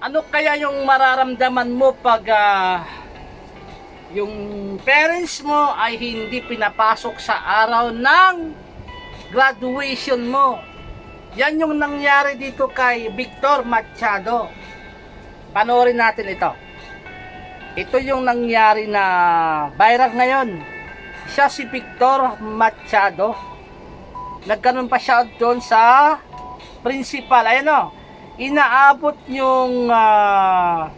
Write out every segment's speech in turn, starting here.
Ano kaya yung mararamdaman mo pag ah, yung parents mo ay hindi pinapasok sa araw ng graduation mo? Yan yung nangyari dito kay Victor Machado. Panoorin natin ito. Ito yung nangyari na viral ngayon. Siya si Victor Machado. Nagkaroon pa siya doon sa principal. Ayan o. Inaabot yung ah,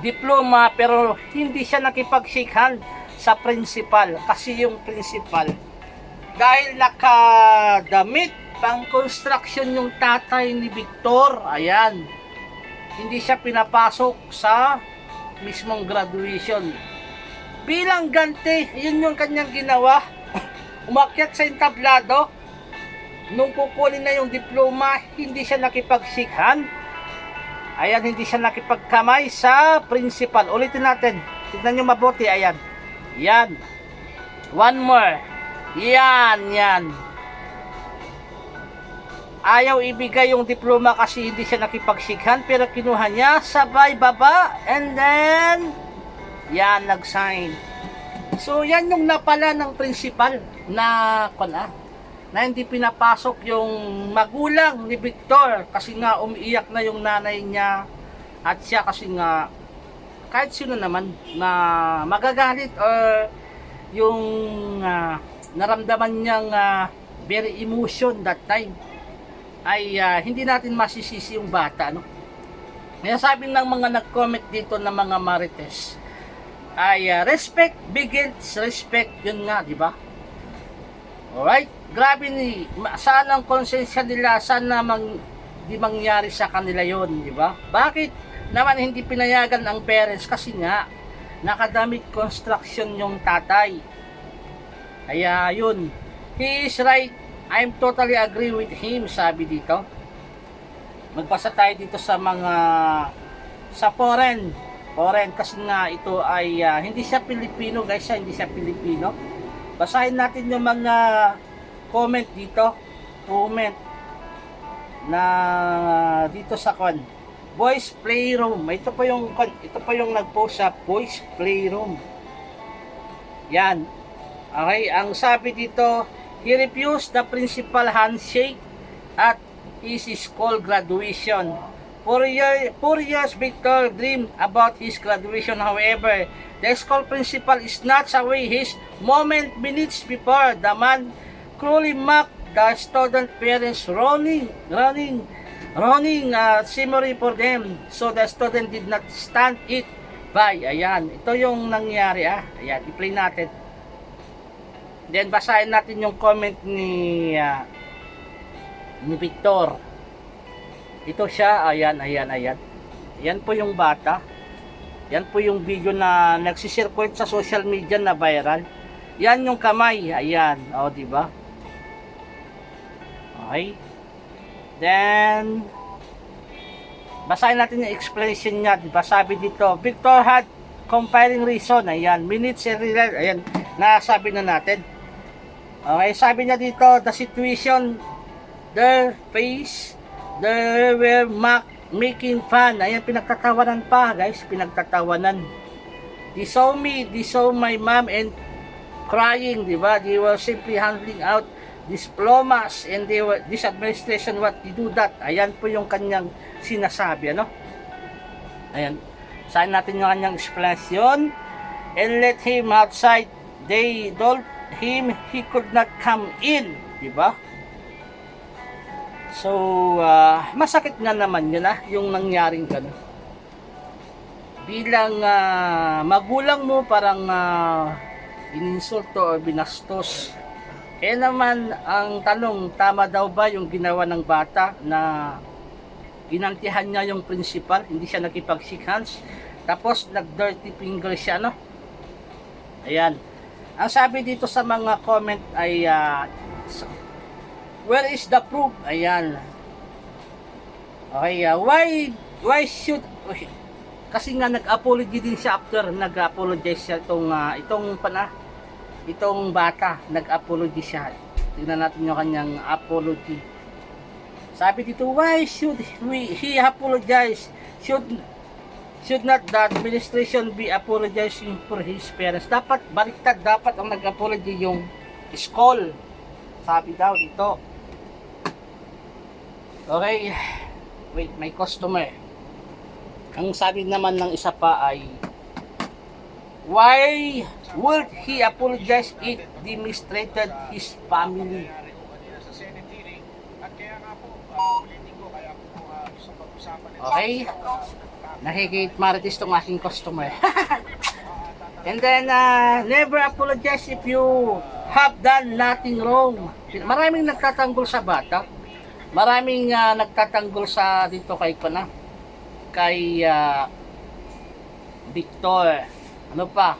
diploma pero hindi siya nakipag-shake sa principal. Kasi yung principal dahil nakadamit pang construction yung tatay ni Victor. Ayan. Hindi siya pinapasok sa mismong graduation. Bilang ganti, yun yung kanyang ginawa. Umakyat sa entablado. Nung kukunin na yung diploma, hindi siya nakipag-shake hand. Ayan, hindi siya nakipagkamay sa principal. Ulitin natin. Tignan nyo mabuti. Ayan. Yan. One more. Yan, yan. Ayaw ibigay yung diploma kasi hindi siya nakipagsikhan pero kinuha niya sabay baba and then yan nag-sign. So yan yung napala ng principal na kuna na hindi pinapasok yung magulang ni Victor kasi nga umiiyak na yung nanay niya. At siya kasi nga kahit sino naman na magagalit or yung ah, naramdaman niyang ah, very emotion that time ay ah, hindi natin masisisi yung bata no? Kaya sabi ng mga nag-comment dito ng mga marites ay ah, respect begins respect yun nga di ba alright? Grabe ni saan ang konsensya nila? Sana mang di mangyari sa kanila yon di ba? Bakit naman hindi pinayagan ang parents? Kasi nga nakadamit construction yung tatay. Kaya yun he is right. I'm totally agree with him sabi dito. Magpasa tayo dito sa mga sa foreign. Foreign kasi nga ito ay ah, hindi siya Pilipino guys ah, hindi siya Pilipino basahin natin yung mga comment dito. Comment na dito sa kon boys playroom. Ito pa yung ito pa yung nagpost sa boys playroom. Yan. Okay ang sabi dito he refused the principal handshake at his school graduation Four, year, four years Victor dreamed about his graduation however the school principal snatched away his moment minutes before the man cruelly mocked the student parents running running running uh, summary for them. So the student did not stand it by. Ayan ito yung nangyari ah. Ayan i-play natin. Then basahin natin yung comment ni ah, ni Victor ito siya ayan ayan ayan. Yan po yung bata. Yan po yung video na nagsisirculate sa social media na viral. Yan yung kamay ayan. O di ba? Okay. Then basahin natin yung explanation niya di ba? Sabi dito Victor had compiling reason ayan. Minutes and real ayan. Nasabi na natin. Okay sabi niya dito the situation their face they were mock, making fun ayan pinagtatawanan pa guys. Pinagtatawanan. They saw me they saw my mom and crying di ba? They were simply handing out diplomas and they were, this administration what they do that? Ayan po yung kanyang sinasabi ano? Ayan. Saan natin yung kanyang explanation? And let him outside. They told him he could not come in di ba So, ah, masakit nga naman yun ah, yung nangyaring gano'n. Bilang ah, magulang mo parang uh, ininsulto o binastos. Kaya naman ang tanong, tama daw ba yung ginawa ng bata na ginantihan niya yung principal, hindi siya nakipag-shake tapos nag-dirty finger siya, no? Ayan. Ang sabi dito sa mga comment ay ah, Where is the proof? Ayan. Okay, ah, why why should kasi nga nag-apology din siya after nag-apologize siya itong ah, itong pana itong bata nag-apology siya. Tingnan natin yung kanyang apology. Sabi dito, why should we, he apologize? Should should not the administration be apologizing for his parents? Dapat, baliktad, dapat ang nag-apology yung school. Sabi daw dito. Okay. Wait, may customer. Ang sabi naman ng isa pa ay, Why would he apologize if demonstrated his family? Okay. Nakikit marites tong aking customer. And then, uh, never apologize if you have done nothing wrong. Maraming nagtatanggol sa bata. Maraming uh, nagtatanggol sa dito kay Pana. Kay uh, Victor. Ano pa?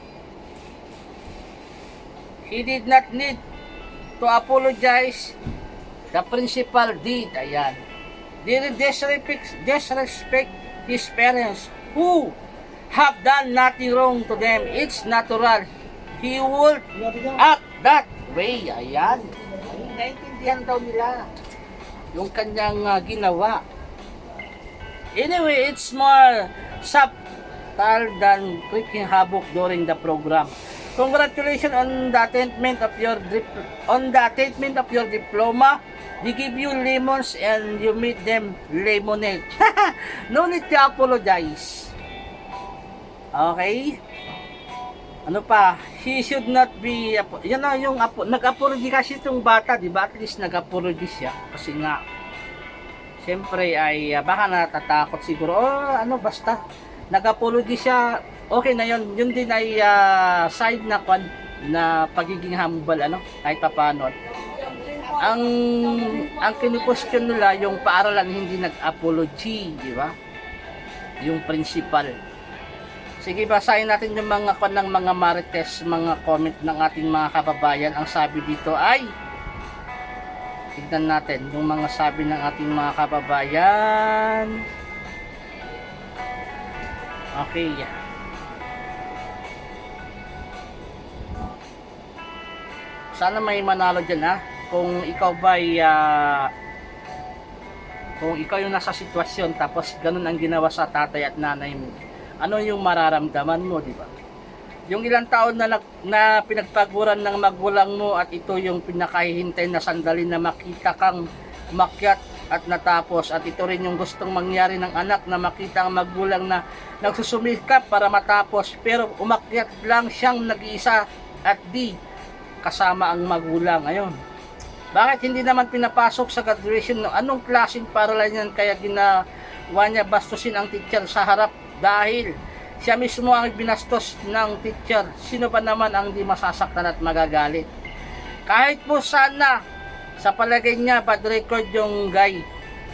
He did not need to apologize. The principal did. Ayan. They disrespect, disrespect his parents who have done nothing wrong to them. It's natural. He would act that way. Ayan. Ay, Naintindihan daw nila yung kanyang uh, ginawa. Anyway, it's more subtle than wreaking havoc during the program. Congratulations on the attainment of your on the attainment of your diploma. They give you lemons and you meet them lemonade. no need to apologize. Okay? Ano pa? He should not be yan na yung apo, nag-apology kasi itong bata, di ba? At least nag-apology siya kasi nga Siyempre ay ah, baka natatakot siguro. Oh, ano basta. Nag-apology siya. Okay na 'yon. Yun din ay ah, side na kwan na pagiging humble ano kahit papaano. Ang ang kinu-question nila yung paaralan hindi nag-apology, di ba? Yung principal. Sige, basahin natin yung mga kwan ng mga marites, mga comment ng ating mga kababayan. Ang sabi dito ay Tignan natin yung mga sabi ng ating mga kababayan. Okay. Sana may manalo dyan ha. Kung ikaw ba ay ah, kung ikaw yung nasa sitwasyon tapos ganun ang ginawa sa tatay at nanay mo, ano yung mararamdaman mo, di ba? Yung ilang taon na, na pinagpaguran ng magulang mo at ito yung pinakahihintay na sandali na makita kang umakyat at natapos at ito rin yung gustong mangyari ng anak na makita ang magulang na nagsusumikap para matapos pero umakyat lang siyang nag-iisa at di kasama ang magulang ngayon. Bakit hindi naman pinapasok sa graduation? No? Anong klaseng paralan yan kaya ginawa niya bastusin ang teacher sa harap dahil siya mismo ang binastos ng teacher. Sino pa naman ang di masasaktan at magagalit? Kahit po sana sa palagay niya bad record yung guy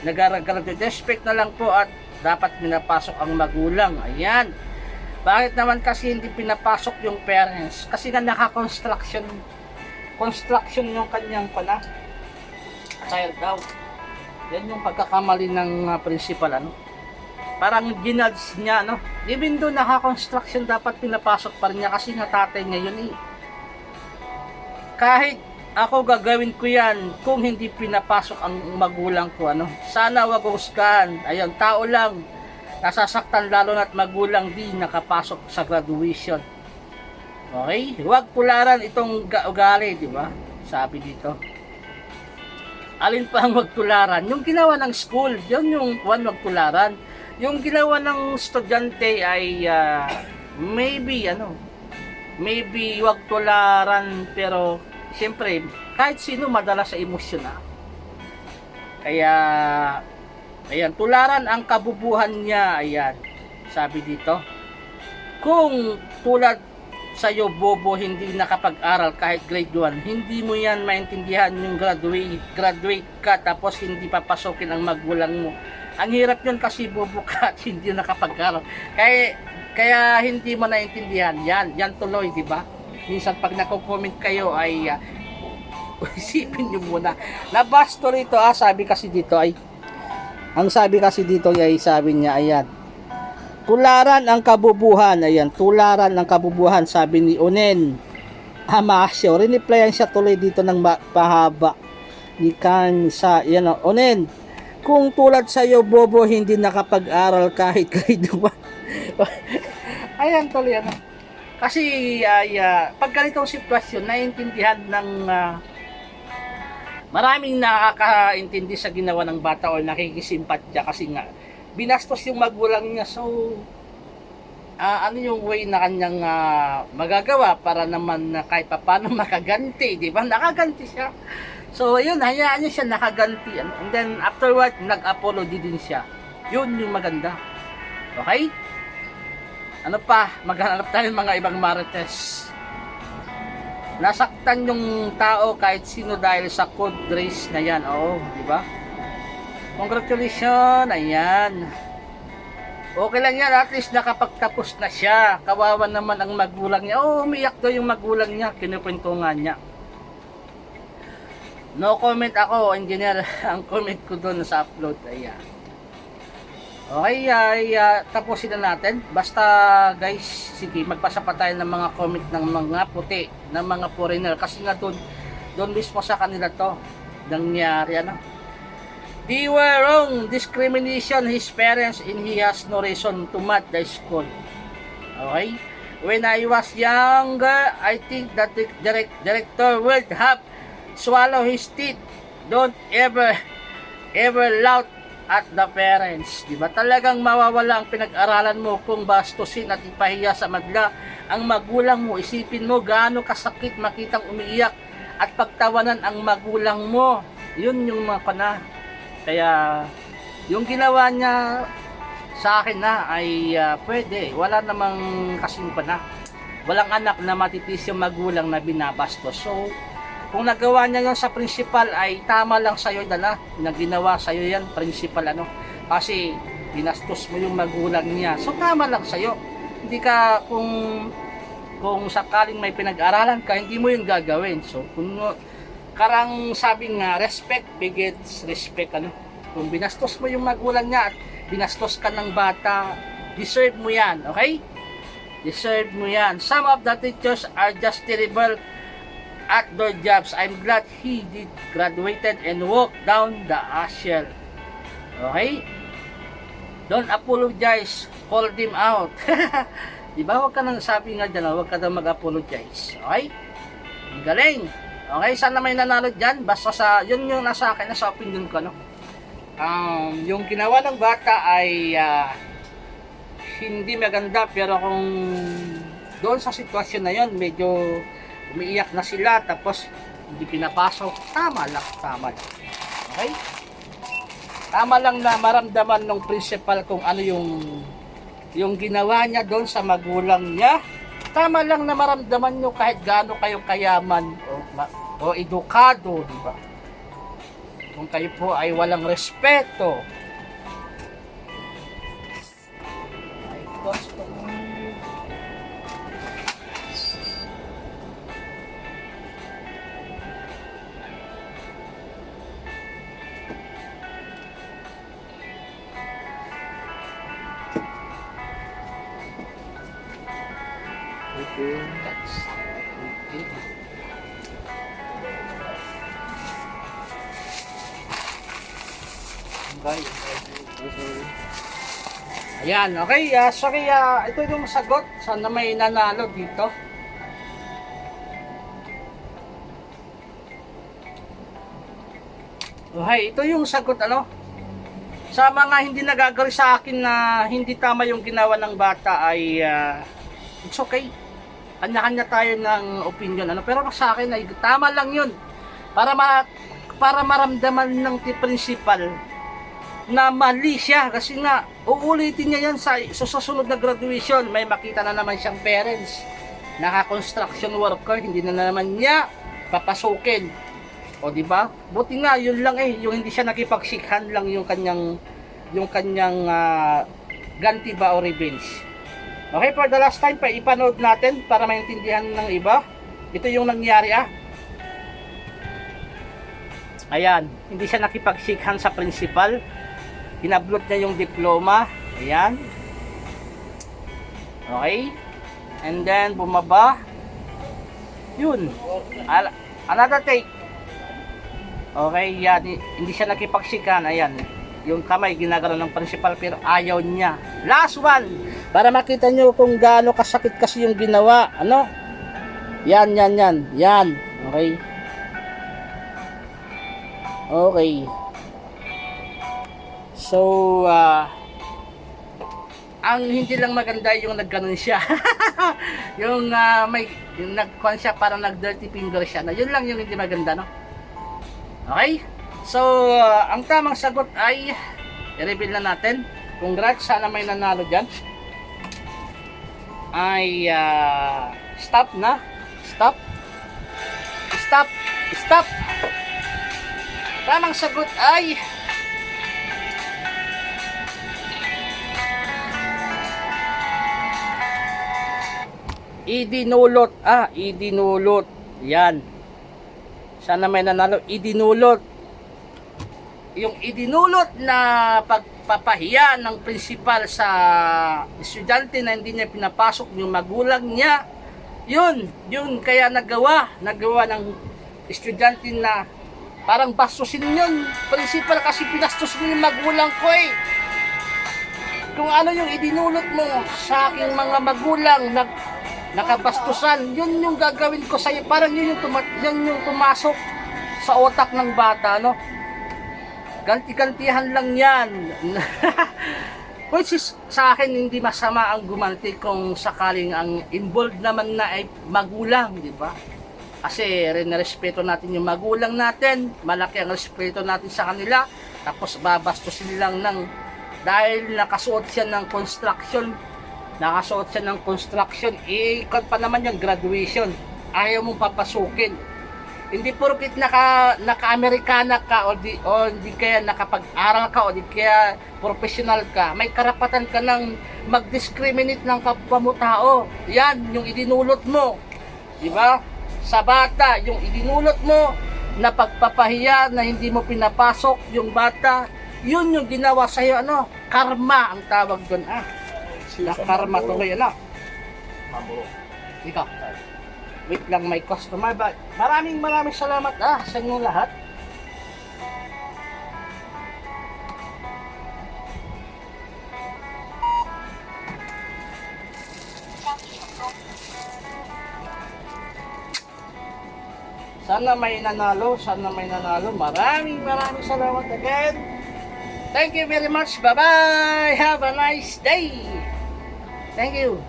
nag-graduate respect na lang po at dapat pinapasok ang magulang. Ayan. Bakit naman kasi hindi pinapasok yung parents? Kasi nga naka-construction construction yung kanyang pala child daw. Yan yung pagkakamali ng uh, principal ano. Parang ginudge niya no. Even though naka-construction dapat pinapasok pa rin niya kasi nga tatay niya yun eh. Kahit ako gagawin ko yan kung hindi pinapasok ang magulang ko ano. Sana wag husgahan. Ayun, tao lang nasasaktan lalo na't magulang di nakapasok sa graduation. Okay? Huwag tularan itong ga- ugali, di ba? Sabi dito. Alin pa ang wag tularan? Yung ginawa ng school, yun yung one wag tularan. Yung ginawa ng estudyante ay ah, maybe ano, maybe wag tularan pero siyempre kahit sino madala sa emosyon na. Kaya ayan, tularan ang kabubuhan niya, ayan. Sabi dito. Kung tulad sa'yo bobo hindi nakapag-aral kahit grade 1 hindi mo yan maintindihan yung graduate graduate ka tapos hindi papasokin ang magulang mo ang hirap yun kasi bobo ka at hindi nakapag-aral kaya kaya hindi mo naintindihan yan yan tuloy di ba minsan pag nako-comment kayo ay ah, isipin nyo muna nabasto rito ah sabi kasi dito ay ang sabi kasi dito ay sabi niya ayan Tularan ang kabubuhan. Ayan, tularan ang kabubuhan, sabi ni Onen. Amasyo. Riniplyan siya tuloy dito ng pahaba. Ni Kan sa, yan o, Onen. Kung tulad sa iyo bobo hindi nakapag-aral kahit grade 1. Ayan tuloy ano. Kasi ay ah, pag ganitong sitwasyon naiintindihan ng ah, maraming nakakaintindi sa ginawa ng bata o nakikisimpatya kasi nga binastos yung magulang niya so ah, ano yung way na kanyang ah, magagawa para naman na kahit paano makaganti, di ba? Nakaganti siya. So, yun, hayaan niya siya nakaganti. And then, afterward, nag-apology din siya. Yun yung maganda. Okay? Ano pa? Maghanap tayo ng mga ibang marites. Nasaktan yung tao kahit sino dahil sa code race na yan. Oo, di ba? Congratulations! Ayan. Okay lang yan, at least nakapagtapos na siya. Kawawa naman ang magulang niya. Oh, umiyak daw yung magulang niya. Kinupintungan niya. No comment ako, engineer. Ang comment ko doon sa upload. Ayan. Okay, ay ah, tapusin na natin. Basta guys, sige, magpasa pa tayo ng mga comment ng mga puti, ng mga foreigner. Kasi nga doon, doon mismo sa kanila to nangyari ano. They were wrong. Discrimination his parents and he has no reason to mat the school. Okay? When I was younger, I think that the direct, director would have swallow his teeth. Don't ever, ever loud at the parents. Di ba? Talagang mawawala ang pinag-aralan mo kung bastusin at ipahiya sa madla ang magulang mo. Isipin mo gaano kasakit makitang umiiyak at pagtawanan ang magulang mo. Yun yung mga kana. Kaya yung ginawa niya sa akin na ay ah, pwede. Wala namang kasing pa na. Walang anak na matitis yung magulang na binabastos. So, kung nagawa niya yun sa principal ay tama lang sa'yo dala. Na ginawa sa'yo yan principal ano. Kasi binastos mo yung magulang niya. So tama lang sa'yo. Hindi ka kung kung sakaling may pinag-aralan ka hindi mo yung gagawin. So kung karang sabi nga respect begets respect ano. Kung binastos mo yung magulang niya at binastos ka ng bata deserve mo yan okay? Deserve mo yan. Some of the teachers are just terrible their jobs. I'm glad he did graduated and walked down the aisle. Okay? Don't apologize. Call them out. Di ba? Huwag ka nang sabi nga dyan, huwag ka nang mag-apologize. Okay? Ang galing. Okay, sana may nanalo dyan. Basta sa, yun yung nasa akin, nasa opinion ko, no? Um, yung ginawa ng bata ay ah, hindi maganda pero kung doon sa sitwasyon na yon medyo umiiyak na sila tapos hindi pinapasok. Tama lang tama lang. Okay? Tama lang na maramdaman ng principal kung ano yung yung ginawa niya doon sa magulang niya. Tama lang na maramdaman nyo kahit gaano kayo kayaman o, ma- o edukado di ba? Kung kayo po ay walang respeto. Ay Okay. Okay. Ayan, okay. ah so kaya ito yung sagot. Sana may nanalo dito. Okay, ito yung sagot ano. Sa mga hindi nagagawin sa akin na hindi tama yung ginawa ng bata ay ah, it's okay kanya-kanya tayo ng opinion ano? Pero sa akin ay tama lang yun. Para ma para maramdaman ng principal na mali siya. Kasi nga uulitin niya yan sa, sa susunod na graduation. May makita na naman siyang parents. Naka-construction worker hindi na naman niya papasukin. O di ba? Buti nga yun lang eh. Yung hindi siya nakipagsikhan lang yung kanyang yung kanyang ah, ganti ba o revenge Okay, for the last time pa ipanood natin para maintindihan ng iba. Ito yung nangyari ah. Ayan, hindi siya nakipagsikhan sa principal. Hinablot niya yung diploma. Ayan. Okay. And then bumaba. Yun. Al- another take. Okay, yan. Hindi siya nakipagsikan. Ayan. Yung kamay ginagano ng principal pero ayaw niya. Last one, para makita nyo kung gaano kasakit kasi yung ginawa. Ano? Yan, yan, yan. Yan. Okay. Okay. So, ah, ang hindi lang maganda yung nagganon siya. yung ah, may yung nagkuan siya parang nag dirty finger siya. Na yun lang yung hindi maganda, no? Okay? So, ah, ang tamang sagot ay i-reveal na natin. Congrats, sana may nanalo dyan. Ay, ah, stop na. Stop. Stop. Stop. Tamang sagot ay idinulot. Ah, idinulot. Yan. Sana may nanalo. Idinulot. Yung idinulot na pagpapahiya ng prinsipal sa estudyante na hindi niya pinapasok yung magulang niya. Yun, yun kaya nagawa, nagawa ng estudyante na parang bastusin yun. Prinsipal kasi pinastos mo yung magulang ko eh kung ano yung idinulot mo sa aking mga magulang na nakabastusan, yun yung gagawin ko sa'yo. Parang yun yung, tuma- yun yung pumasok sa otak ng bata, no? Ganti-gantihan lang yan. Which is, sa akin, hindi masama ang gumanti kung sakaling ang involved naman na ay magulang, di ba? Kasi respeto natin yung magulang natin, malaki ang respeto natin sa kanila, tapos babastusin lang ng dahil nakasuot siya ng construction nakasuot siya ng construction eh ikon pa naman yung graduation ayaw mong papasukin hindi porkit naka naka-Amerikana ka o di o hindi kaya nakapag-aral ka o di kaya professional ka. May karapatan ka ng mag-discriminate ng kapwa mo tao. Yan yung idinulot mo. Di ba? Sa bata yung idinulot mo na pagpapahiya na hindi mo pinapasok yung bata yun yung ginawa sa iyo ano? Karma ang tawag doon ah. Na karma tuloy ano? Ikaw wait lang may customer ba maraming maraming salamat ah sa inyong lahat Sana may nanalo, sana may nanalo. Maraming maraming salamat again. Thank you very much. Bye-bye. Have a nice day. Thank you.